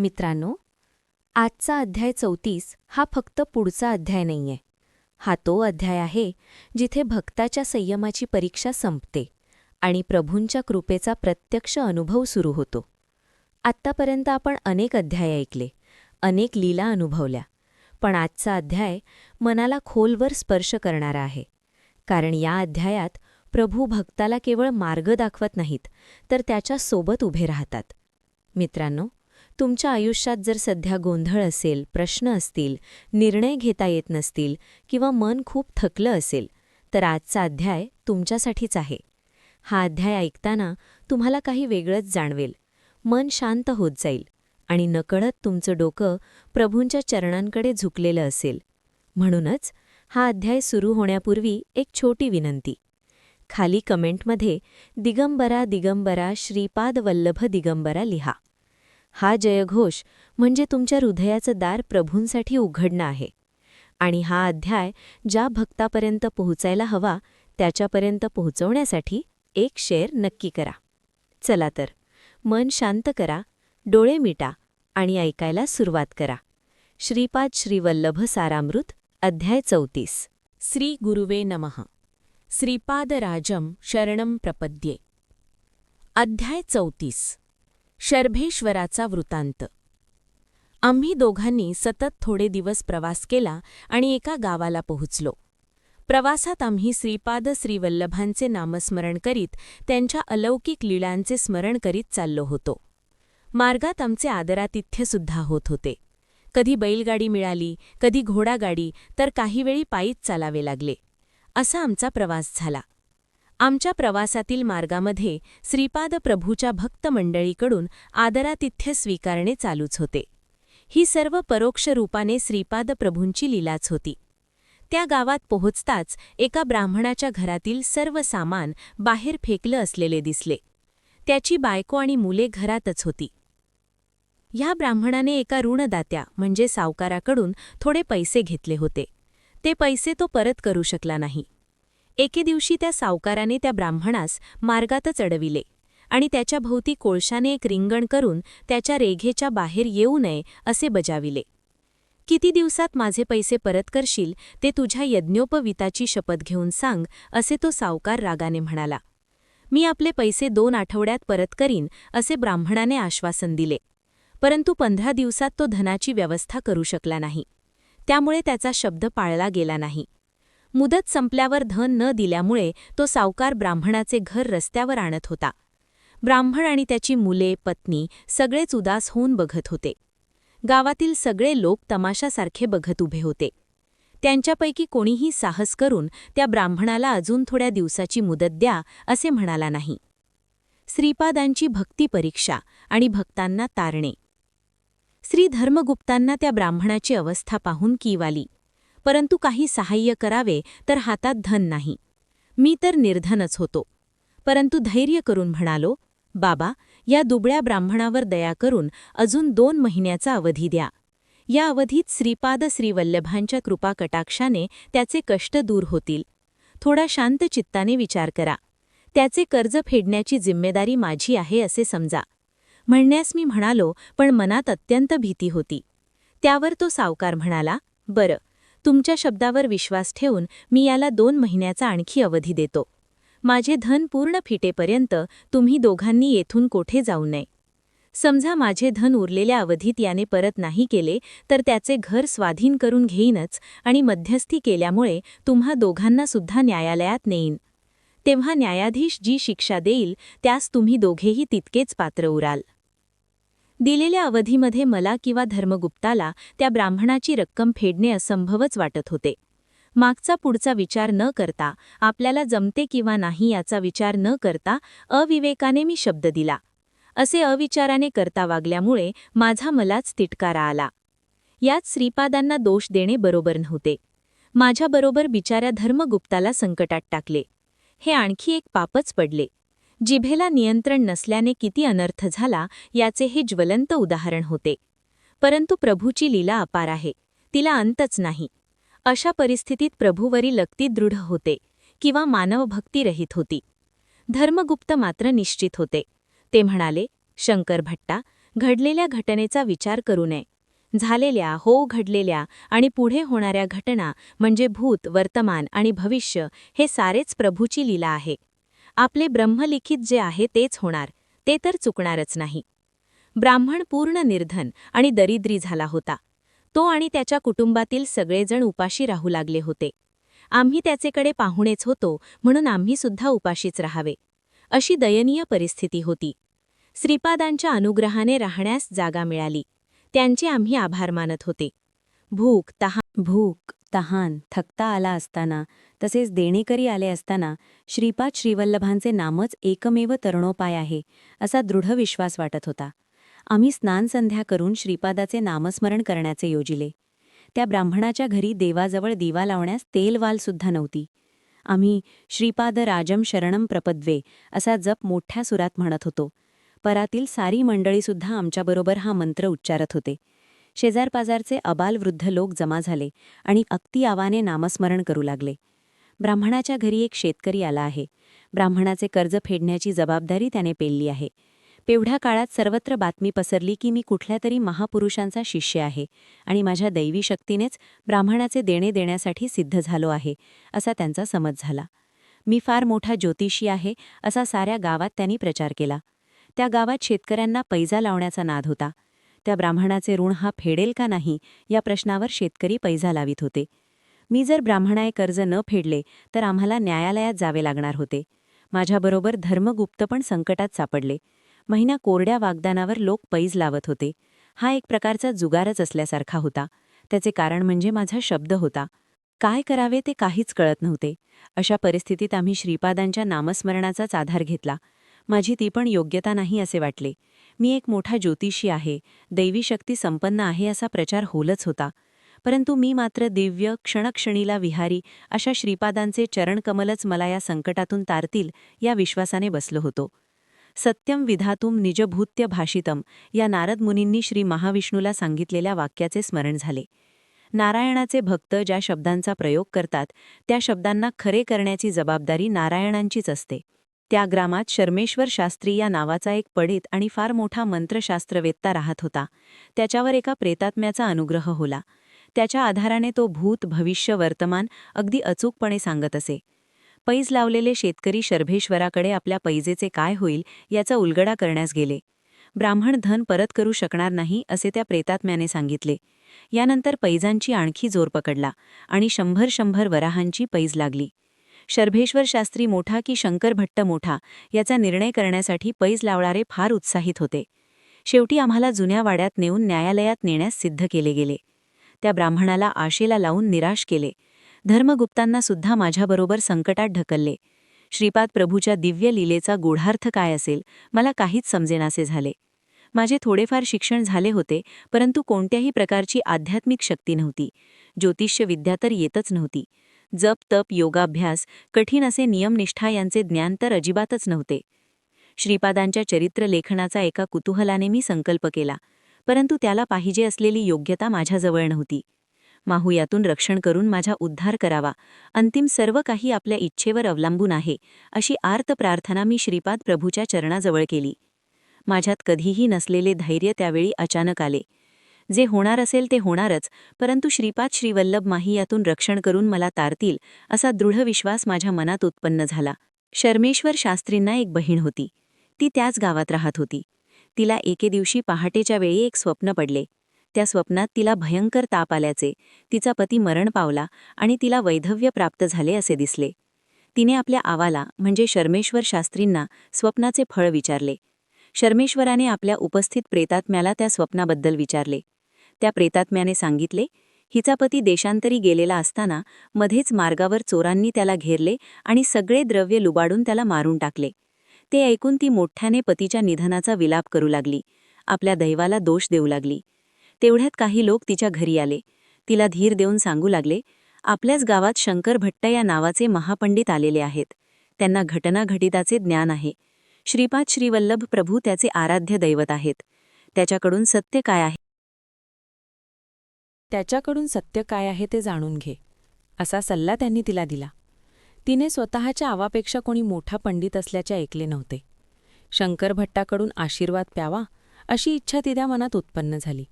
मित्रांनो आजचा अध्याय चौतीस हा फक्त पुढचा अध्याय नाहीये. हा तो अध्याय आहे जिथे भक्ताच्या संयमाची परीक्षा संपते आणि प्रभूंच्या कृपेचा प्रत्यक्ष अनुभव सुरू होतो. आत्तापर्यंत आपण अनेक अध्याय ऐकले अनेक लीला अनुभवल्या पण आजचा अध्याय मनाला खोलवर स्पर्श करणारा आहे. कारण या अध्यायात प्रभू भक्ताला केवळ मार्ग दाखवत नाहीत तर त्याच्या सोबत उभे राहतात. मित्रांनो तुमच्या आयुष्यात जर सध्या गोंधळ असेल प्रश्न असतील निर्णय घेता येत नसतील किंवा मन खूप थकलं असेल तर आजचा अध्याय तुमच्यासाठीच आहे. हा अध्याय ऐकताना तुम्हाला काही वेगळंच जाणवेल. मन शांत होत जाईल आणि नकळत तुमचं डोकं प्रभूंच्या चरणांकडे झुकलेलं असेल. म्हणूनच हा अध्याय सुरू होण्यापूर्वी एक छोटी विनंती. खाली कमेंटमध्ये दिगंबरा दिगंबरा श्रीपाद वल्लभ दिगंबरा लिहा. हा जयघोष म्हणजे तुमच्या हृदयाचं दार प्रभूंसाठी उघडणं आहे. आणि हा अध्याय ज्या भक्तापर्यंत पोहोचायला हवा त्याच्यापर्यंत पोहोचवण्यासाठी एक शेअर नक्की करा. चला तर मन शांत करा डोळे मिटा आणि ऐकायला सुरुवात करा. श्रीपाद श्रीवल्लभ सारामृत अध्याय चौतीस. श्री गुरुवे नमः. श्रीपादराजम शरणं प्रपद्ये. अध्याय चौतीस. शर्भेश्वराचा वृत्तांत आम्ही दोघांनी सतत थोडे दिवस प्रवास केला आणि एका गावाला पोहोचलो. प्रवासात आम्ही श्रीपाद श्रीवल्लभांचे नामस्मरण करीत त्यांच्या अलौकिक लीळांचे स्मरण करीत चाललो होतो. मार्गात आमचे आदरातिथ्यसुद्धा होत होते. कधी बैलगाडी मिळाली कधी घोडागाडी तर काही वेळी पायीच चालावे लागले. असा आमचा प्रवास झाला. आमच्या प्रवासातील मार्गामध्ये श्रीपाद प्रभूच्या भक्त मंडळीकडून आदरातिथ्य स्वीकारणे चालूच होते. ही सर्व परोक्ष रूपाने श्रीपाद प्रभूंची लीलाच होती. त्या गावात पोहोचताच एका ब्राह्मणाच्या घरातील सर्व सामान बाहेर फेकलं असलेले दिसले. त्याची बायको आणि मुले घरातच होती. ह्या ब्राह्मणाने एका ऋणदात्या म्हणजे सावकाराकडून थोडे पैसे घेतले होते. ते पैसे तो परत करू शकला नाही. एके दिवशी त्या सावकाराने त्या ब्राह्मणास मार्गातच अडविले आणि त्याच्या भोवती कोळशाने एक रिंगण करून त्याच्या रेघेच्या बाहेर येऊ नये असे बजाविले. किती दिवसात माझे पैसे परत करशील ते तुझ्या यज्ञोपविताची शपथ घेऊन सांग असे तो सावकार रागाने म्हणाला. मी आपले पैसे दोन आठवड्यात परत करीन असे ब्राह्मणाने आश्वासन दिले. परंतु पंधरा दिवसात तो धनाची व्यवस्था करू शकला नाही. त्यामुळे त्याचा शब्द पाळला गेला नाही. मुदत संपल्यावर धन न दिल्यामुळे तो सावकार ब्राह्मणाचे घर रस्त्यावर आणत होता. ब्राह्मण आणि त्याची मुले पत्नी सगळेच उदास होऊन बघत होते. गावातील सगळे लोक तमाशासारखे बघत उभे होते. त्यांच्यापैकी कोणीही साहस करून त्या ब्राह्मणाला अजून थोड्या दिवसाची मुदत द्या असे म्हणाला नाही. श्रीपादांची भक्तिपरीक्षा आणि भक्तांना तारणे. श्री धर्मगुप्तांना त्या ब्राह्मणाची अवस्था पाहून कीवाली परंतु काही सहाय्य करावे तर हातात धन नाही. मी तर निर्धनच होतो. परंतु धैर्य करून म्हणालो बाबा या दुबळ्या ब्राह्मणावर दया करून अजून दोन महिन्याचा अवधी द्या. या अवधीत श्रीपाद श्रीवल्लभांच्या कृपाकटाक्षाने त्याचे कष्ट दूर होतील. थोडा शांत चित्ताने विचार करा. त्याचे कर्ज फेडण्याची जिम्मेदारी माझी आहे असे समजा. म्हणण्यास मी म्हणालो पण मनात अत्यंत भीती होती. त्यावर तो सावकार म्हणाला बरं तुमच्या शब्दावर विश्वास ठेवून मी याला दोन महिन्याचा आणखी अवधी देतो. माझे धन पूर्ण फिटेपर्यंत तुम्ही दोघांनी येथून कोठे जाऊ नये. समजा माझे धन उरलेल्या अवधीत याने परत नाही केले तर त्याचे घर स्वाधीन करून घेईनच आणि मध्यस्थी केल्यामुळे तुम्हा दोघांना सुद्धा न्यायालयात नेईन. तेव्हा न्यायाधीश जी शिक्षा देईल त्यास तुम्ही दोघेही तितकेच पात्र उराल. दिलेल्या अवधीमध्ये मला किंवा धर्मगुप्ताला त्या ब्राह्मणाची रक्कम फेडणे असंभवच वाटत होते. मागचा पुढचा विचार न करता आपल्याला जमते किंवा नाही याचा विचार न करता अविवेकाने मी शब्द दिला. असे अविचाराने करता वागल्यामुळे माझा मलाच तिटकारा आला. यात श्रीपादांना दोष देणे बरोबर नव्हते. माझ्याबरोबर बिचाऱ्या धर्मगुप्ताला संकटात टाकले. हे आणखी एक पापच पडले. जिभेला नियंत्रण नसल्याने किती अनर्थ झाला याचे हे ज्वलंत उदाहरण होते. परंतु प्रभूची लीला अपार आहे तिला अंतच नाही. अशा परिस्थितीत प्रभूवरी लक्ती दृढ होते किंवा मानवभक्तीरहित होती. धर्मगुप्त मात्र निश्चित होते. ते म्हणाले शंकर भट्टा घडलेल्या घटनेचा विचार करू नये. झालेल्या हो घडलेल्या आणि पुढे होणाऱ्या घटना म्हणजे भूत वर्तमान आणि भविष्य हे सारेच प्रभूची लीला आहे. आपले ब्रह्मलिखित जे आहे तेच होणार ते तर चुकणारच नाही. ब्राह्मण पूर्ण निर्धन आणि दरिद्री झाला होता. तो आणि त्याच्या कुटुंबातील सगळेजण उपाशी राहू लागले होते. आम्ही त्याचेकडे पाहुणेच होतो म्हणून आम्ही सुद्धा उपाशीच राहावे. अशी दयनीय परिस्थिती होती. श्रीपादांच्या अनुग्रहाने राहण्यास जागा मिळाली. त्यांचे आम्ही आभार मानत होते. भूक तहा भूक. तहान थकता आला असताना तसेच देणेकरी आले असताना श्रीपाद श्रीवल्लभांचे नामच एकमेव तरुणोपाय आहे असा दृढ विश्वास वाटत होता. आम्ही स्नानसंध्या करून श्रीपादाचे नामस्मरण करण्याचे योजिले. त्या ब्राह्मणाच्या घरी देवाजवळ दिवा लावण्यास तेलवालसुद्धा नव्हती. आम्ही श्रीपाद राजम शरणम प्रपद्वे असा जप मोठ्या सुरात म्हणत होतो. परातील सारी मंडळीसुद्धा आमच्याबरोबर हा मंत्र उच्चारत होते. शेजारपाजारचे अबालवृद्ध लोक जमा झाले आणि अक्ती आवाने नामस्मरण करू लागले. ब्राह्मणाच्या घरी एक शेतकरी आला आहे. ब्राह्मणाचे कर्ज फेडण्याची जबाबदारी त्याने पेलली आहे. पेवढ्या काळात सर्वत्र बातमी पसरली की मी कुठल्या तरी महापुरुषांचा शिष्य आहे आणि माझ्या दैवी शक्तीनेच ब्राह्मणाचे देणे देण्यासाठी सिद्ध झालो आहे असा त्यांचा समज झाला. मी फार मोठा ज्योतिषी आहे असा साऱ्या गावात त्यांनी प्रचार केला. त्या गावात शेतकऱ्यांना पैजा लावण्याचा नाद होता. त्या ब्राह्मणाचे ऋण हा फेडेल का नाही या प्रश्नावर शेतकरी पैजा लावित होते. मी जर ब्राह्मणाए कर्ज न फेडले तर आम्हाला न्यायालयात जावे लागणार होते. माझ्याबरोबर धर्मगुप्त पण संकटात सापडले. महिना कोरड्या वागदानावर लोक पैज लावत होते. हा एक प्रकारचा जुगारच असल्यासारखा होता. त्याचे कारण म्हणजे माझा शब्द होता. काय करावे ते काहीच कळत नव्हते. अशा परिस्थितीत आम्ही श्रीपादांच्या नामस्मरणाचाच आधार घेतला. माझी ती पण योग्यता नाही असे वाटले. मी एक मोठा ज्योतिषी आहे. दैवी शक्ती संपन्न आहे असा प्रचार होलच होता. परंतु मी मात्र दिव्य क्षणक्षणीला विहारी अशा श्रीपादांचे चरणकमलच मला या संकटातून तारतील या विश्वासाने बसलो होतो. सत्यम विधातुम निजभूत्य भाषितम या नारद मुनींनी श्री महाविष्णूला सांगितलेल्या वाक्याचे स्मरण झाले. नारायणाचे भक्त ज्या शब्दांचा प्रयोग करतात त्या शब्दांना खरे करण्याची जबाबदारी नारायणांचीच असते. त्या ग्रामात शर्मेश्वर शास्त्री या नावाचा एक पडित आणि फार मोठा मंत्रशास्त्रवेत्ता राहत होता. त्याच्यावर एका प्रेतात्म्याचा अनुग्रह होला. त्याच्या आधाराने तो भूत भविष्य वर्तमान अगदी अचूकपणे सांगत असे. पैज लावलेले शेतकरी शर्भेश्वराकडे आपल्या पैजेचे काय होईल याचा उलगडा करण्यास गेले. ब्राह्मण धन परत करू शकणार नाही असे त्या प्रेतात्म्याने सांगितले. यानंतर पैजांची आणखी जोर पकडला आणि शंभर शंभर वराहांची पैज लागली. शर्भेश्वर शास्त्री मोठा की शंकर भट्ट मोठा याचा निर्णय करण्यासाठी पैज लावणारे फार उत्साहित होते. शेवटी आम्हाला जुन्या वाड्यात नेऊन न्यायालयात नेण्यास सिद्ध केले गेले. त्या ब्राह्मणाला आशेला लावून निराश केले. धर्मगुप्तांना सुद्धा माझ्याबरोबर संकटात ढकलले. श्रीपाद प्रभूच्या दिव्य लीलेचा गूढार्थ काय असेल मला काहीच समजेनासे झाले. माझे थोडेफार शिक्षण झाले होते परंतु कोणत्याही प्रकारची आध्यात्मिक शक्ती नव्हती. ज्योतिष्य विद्या तर येतच नव्हती. जप तप योगाभ्यास कठीण असे नियमनिष्ठा यांचे ज्ञान तर अजिबातच नव्हते. श्रीपादांच्या चरित्रलेखनाचा एका कुतूहलाने मी संकल्प केला परंतु त्याला पाहिजे असलेली योग्यता माझ्याजवळ नव्हती. माहू यातून रक्षण करून माझा उद्धार करावा अंतिम सर्व काही आपल्या इच्छेवर अवलंबून आहे अशी आर्त प्रार्थना मी श्रीपाद प्रभूच्या चरणाजवळ केली. माझ्यात कधीही नसलेले धैर्य त्यावेळी अचानक आले. जे होणार असेल ते होणारच परंतु श्रीपाद श्रीवल्लभ माही यातून रक्षण करून मला तारतील असा दृढ विश्वास माझ्या मनात उत्पन्न झाला. शर्मेश्वर शास्त्रींना एक बहीण होती. ती त्याच गावात राहत होती. तिला एके दिवशी पहाटेच्या वेळी एक स्वप्न पडले. त्या स्वप्नात तिला भयंकर ताप आल्याचे तिचा पती मरण पावला आणि तिला वैधव्य प्राप्त झाले असे दिसले. तिने आपल्या आवाला म्हणजे शर्मेश्वर शास्त्रींना स्वप्नाचे फळ विचारले. शर्मेश्वराने आपल्या उपस्थित प्रेतात्म्याला त्या स्वप्नाबद्दल विचारले. त्या प्रेतात्म्याने सांगितले हिचा पती देशांतरी गेलेला असताना मध्येच मार्गावर चोरांनी त्याला घेरले आणि सगळे द्रव्य लुबाडून त्याला मारून टाकले. ते ऐकून ती मोठ्याने पतीच्या निधनाचा विलाप करू लागली. आपल्या दैवाला दोष देऊ लागली. तेवढ्यात काही लोक तिच्या घरी आले. तिला धीर देऊन सांगू लागले आपल्याच गावात शंकर भट्ट या नावाचे महापंडित आलेले आहेत. त्यांना घटना घटिताचे ज्ञान आहे. श्रीपाद श्रीवल्लभ प्रभू त्याचे आराध्य दैवत आहेत. त्याच्याकडून सत्य काय आहे? त्याच्याकडून सत्य काय आहे ते जाणून घे असा सल्ला त्यांनी तिला दिला. तिने स्वतःच्या आवापेक्षा कोणी मोठा पंडित असल्याचे ऐकले नव्हते. शंकर भट्टाकडून आशीर्वाद प्यावा अशी इच्छा तिच्या मनात उत्पन्न झाली.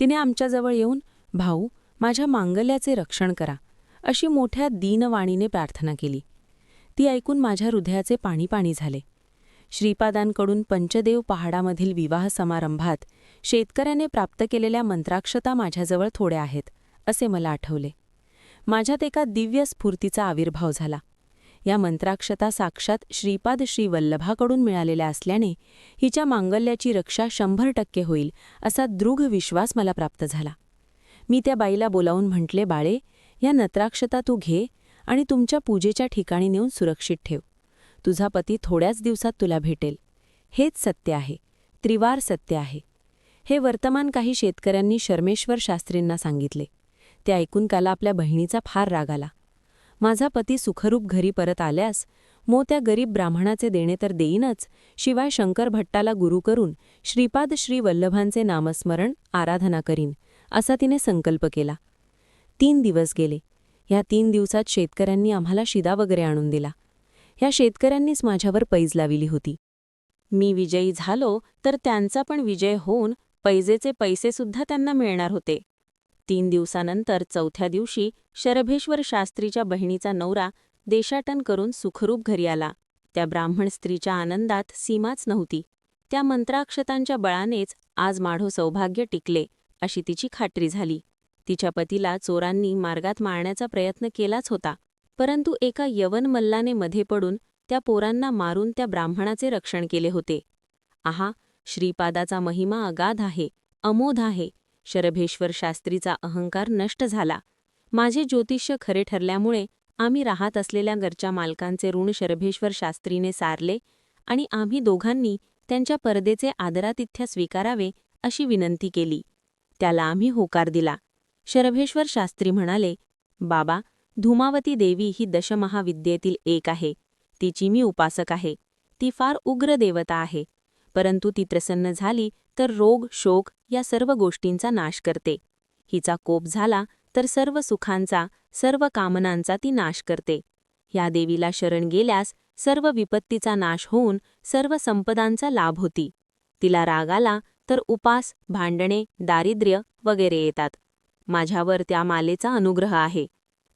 तिने आमच्याजवळ येऊन भाऊ माझ्या मांगल्याचे रक्षण करा अशी मोठ्या दीनवाणीने प्रार्थना केली. ती ऐकून माझ्या हृदयाचे पाणी पाणी झाले. श्रीपादांकडून पंचदेव पहाडामधील विवाह समारंभात शेतकऱ्याने प्राप्त केलेल्या मंत्राक्षता माझ्याजवळ थोड्या आहेत असे मला आठवले. माझ्यात एका दिव्य स्फूर्तीचा आविर्भाव झाला. या मंत्राक्षता साक्षात श्रीपाद श्री वल्लभाकडून मिळालेल्या असल्याने हिच्या मांगल्याची रक्षा शंभर टक्के होईल असा दृढ विश्वास मला प्राप्त झाला. मी त्या बाईला बोलावून म्हटले बाळे या नत्राक्षता तू घे आणि तुमच्या पूजेच्या ठिकाणी नेऊन सुरक्षित ठेव. तुझा पती थोड्याच दिवसात तुला भेटेल. हेच सत्य आहे. त्रिवार सत्य आहे. हे वर्तमान काही शेतकऱ्यांनी शर्मेश्वर शास्त्रींना सांगितले. ते ऐकून काला आपल्या बहिणीचा फार राग आला. माझा पती सुखरूप घरी परत आल्यास मो त्या गरीब ब्राह्मणाचे देणे तर देईनच शिवाय शंकर भट्टाला गुरु करून श्रीपाद श्री वल्लभांचे नामस्मरण आराधना करीन असा तिने संकल्प केला. तीन दिवस गेले. ह्या तीन दिवसात शेतकऱ्यांनी आम्हाला शिदा वगैरे आणून दिला. ह्या शेतकऱ्यांनीच माझ्यावर पैज लाविली होती. मी विजयी झालो तर त्यांचा पण विजय होऊन पैजेचे पैसेसुद्धा त्यांना मिळणार होते. तीन दिवसानंतर चौथ्या दिवशी शरभेश्वर शास्त्रीच्या बहिणीचा नवरा देशाटन करून सुखरूप घरी आला. त्या ब्राह्मण स्त्रीच्या आनंदात सीमाच नव्हती. त्या मंत्राक्षतांच्या बळानेच आज माढो सौभाग्य टिकले अशी तिची खात्री झाली. तिच्या पतीला चोरांनी मार्गात मारण्याचा प्रयत्न केलाच होता परंतु एका यवन मल्लाने मध्ये पडून त्या पोरांना मारून त्या ब्राह्मणाचे रक्षण केले होते. आहा श्रीपादाचा महिमा अगाध आहे अमोध आहे. शरभेश्वर शास्त्रीचा अहंकार नष्ट झाला. माझे ज्योतिष्य खरे ठरल्यामुळे आम्ही राहत असलेल्या घरच्या मालकांचे ऋण शरभेश्वर शास्त्रीने सारले आणि आम्ही दोघांनी त्यांच्या परदेचे आदरातिथ्य स्वीकारावे अशी विनंती केली. त्याला आम्ही होकार दिला. शरभेश्वर शास्त्री म्हणाले बाबा धूमावती देवी ही दशमहाविद्येतील एक आहे. तिची मी उपासक आहे. ती फार उग्र देवता आहे. परंतु ती प्रसन्न झाली तर रोग शोक या सर्व गोष्टींचा नाश करते. हिचा कोप झाला तर सर्व सुखांचा सर्व कामनांचा ती नाश करते. या देवीला शरण गेल्यास सर्व विपत्तीचा नाश होऊन सर्व संपदांचा लाभ होती. तिला राग आला तर उपास भांडणे दारिद्र्य वगैरे येतात. माझ्यावर त्या मालेचा अनुग्रह आहे.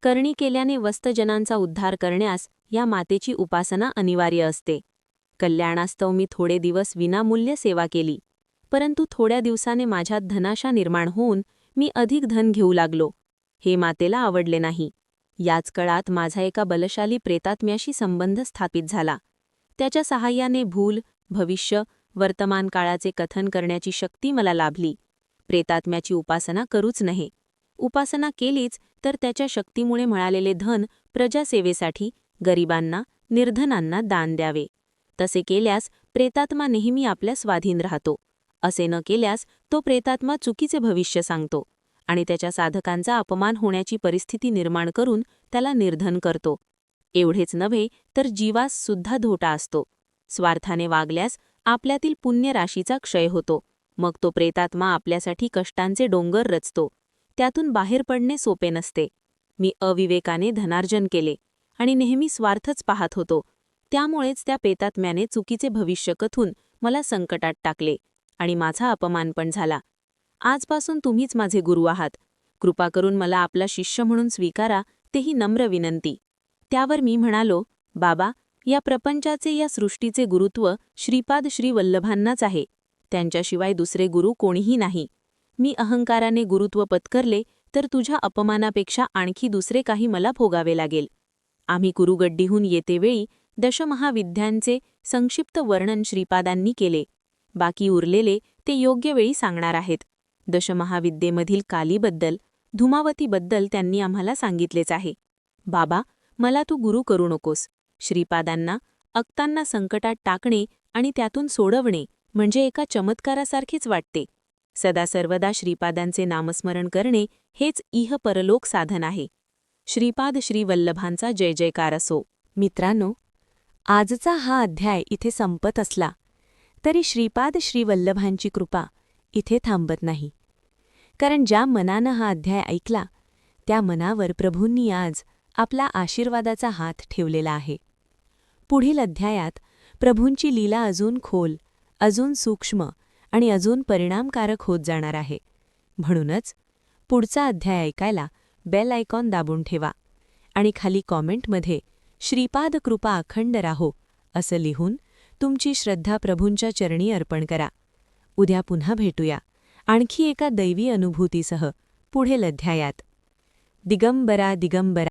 करणी केल्याने वस्तजनांचा उद्धार करण्यास या मातेची उपासना अनिवार्य असते. कल्याणास्तव मी थोडे दिवस विनामूल्य सेवा केली. परंतु थोड्या दिवसाने माझ्यात धनाशा निर्माण होऊन मी अधिक धन घेऊ लागलो. हे मातेला आवडले नाही. याच काळात माझा एका बलशाली प्रेतात्म्याशी संबंध स्थापित झाला. त्याच्या सहाय्याने भूल भविष्य वर्तमान काळाचे कथन करण्याची शक्ती मला लाभली. प्रेतात्म्याची उपासना करूच नये उपासना केलीच तर त्याच्या शक्तीमुळे मिळालेले धन प्रजासेवेसाठी गरिबांना निर्धनांना दान द्यावे. तसे केल्यास प्रेतात्मा नेहमी आपल्या स्वाधीन राहतो. असे न केल्यास तो प्रेतात्मा चुकीचे भविष्य सांगतो आणि त्याच्या साधकांचा अपमान होण्याची परिस्थिती निर्माण करून त्याला निर्धन करतो. एवढेच नव्हे तर जीवास सुद्धा धोटा असतो. स्वार्थाने वागल्यास आपल्यातील पुण्यराशीचा क्षय होतो. मग तो प्रेतात्मा आपल्यासाठी कष्टांचे डोंगर रचतो. त्यातून बाहेर पडणे सोपे नसते. मी अविवेकाने धनार्जन केले आणि नेहमी स्वार्थच पाहत होतो. त्यामुळेच त्या पेतात्म्याने चुकीचे भविष्य कथून मला संकटात टाकले आणि माझा अपमान पण झाला. आजपासून तुम्हीच माझे गुरु आहात. कृपा करून मला आपला शिष्य म्हणून स्वीकारा तेही नम्र विनंती. त्यावर मी म्हणालो बाबा या प्रपंचाचे या सृष्टीचे गुरुत्व श्रीपाद श्री वल्लभांनाच आहे. त्यांच्याशिवाय दुसरे गुरु कोणीही नाही. मी अहंकाराने गुरुत्व पत्करले तर तुझ्या अपमानापेक्षा आणखी दुसरे काही मला भोगावे लागेल. आम्ही कुरुगड्डीहून येतेवेळी दशमहाविद्यांचे संक्षिप्त वर्णन श्रीपादांनी केले. बाकी उरलेले ते योग्य वेळी सांगणार आहेत. दशमहाविद्येमधील कालीबद्दल धुमावतीबद्दल त्यांनी आम्हाला सांगितलेच आहे. बाबा मला तू गुरु करू नकोस. श्रीपादांना अक्तांना संकटात टाकणे आणि त्यातून सोडवणे म्हणजे एका चमत्कारासारखेच वाटते. सदा सर्वदा श्रीपादांचे नामस्मरण करणे हेच इह परलोक साधन आहे. श्रीपाद श्रीवल्लभांचा जय जयकार असो. मित्रांनो आजचा हा अध्याय इथे संपत असला तरी श्रीपाद श्रीवल्लभांची कृपा इथे थांबत नाही. कारण ज्या मनानं हा अध्याय ऐकला त्या मनावर प्रभूंनी आज आपला आशीर्वादाचा हात ठेवलेला आहे. पुढील अध्यायात प्रभूंची लीला अजून खोल अजून सूक्ष्म आणि अजून परिणामकारक होत जाणार आहे. म्हणूनच पुढचा अध्याय ऐकायला बेल आयकॉन दाबून ठेवा आणि खाली कॉमेंटमध्ये श्रीपाद कृपा अखंड राहो असं लिहून तुमची श्रद्धा प्रभूंच्या चरणी अर्पण करा. उद्या पुन्हा भेटूया. आणखी एका दैवी अनुभूतीसह पुढील अध्यायात. दिगंबरा दिगंबरा